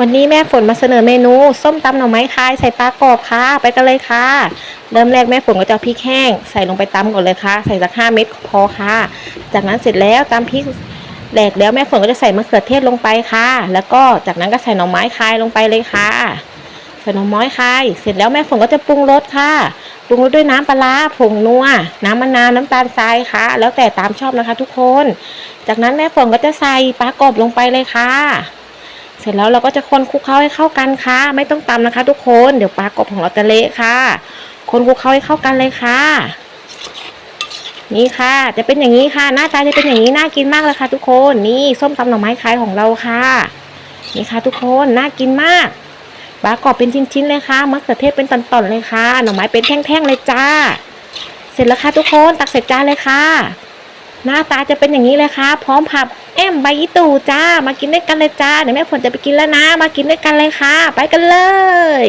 วันนี้แม่ฝนมาเสนอเมนู ส้มตำหน่อไม้คายใส่ปลากรอบค่ะ ไปกันเลยค่ะ เริ่มแรกแม่ฝนก็จะพริกแห้งใส่ลงไปตำก่อนเลยค่ะ ใส่สักห้าเม็ดพอค่ะ จากนั้นเสร็จแล้วตำพริกแหลกแล้วแม่ฝนก็จะใส่มะเขือเทศลงไปค่ะ แล้วก็จากนั้นก็ใส่หน่อไม้คายลงไปเลยค่ะใส่หน่อไม้คาย เสร็จแล้วแม่ฝนก็จะปรุงรสค่ะปรุงรสด้วยน้ำปลาร้าผงนัวน้ำมะนาวน้ำตาลทรายค่ะ แล้วแต่ตามชอบนะคะ ทุกคน จากนั้นแม่ฝนก็จะใส่ปลากรอบลงไปเลยค่ะ เสร็จแล้วเราก็จะคนคลุกเคล้าให้เข้ากันค่ะ ไม่ต้องตำนะคะ ทุกคนเดี๋ยวปลากรอบของเราจะเละค่ะ คนคลุกเคล้าให้เข้ากันเลยค่ะ นี่ค่ะ จะเป็นอย่างนี้ค่ะ หน้าตาจะเป็นอย่างนี้น่ากินมากเลยค่ะ ทุกคนนี่ส้มตำหน่อไม้คายของเราค่ะ นี่ค่ะ ทุกคนน่ากินมากปลากรอบเป็นชิ้นๆเลยค่ะมะเขือเทศเป็นตอนๆเลยค่ะ หน่อไม้เป็นแท่งๆเลยจ้า เสร็จแล้วค่ะทุกคนตักใส่จานเลยค่ะ หน้าตาจะเป็นอย่างนี้เลยค่ะ พร้อมผับแอมใบอีตู่จ้า มากินด้วยกันเลยจ้า เดี๋ยวแม่ฝนจะไปกินแล้วนะ มากินด้วยกันเลยค่ะ ไปกันเลย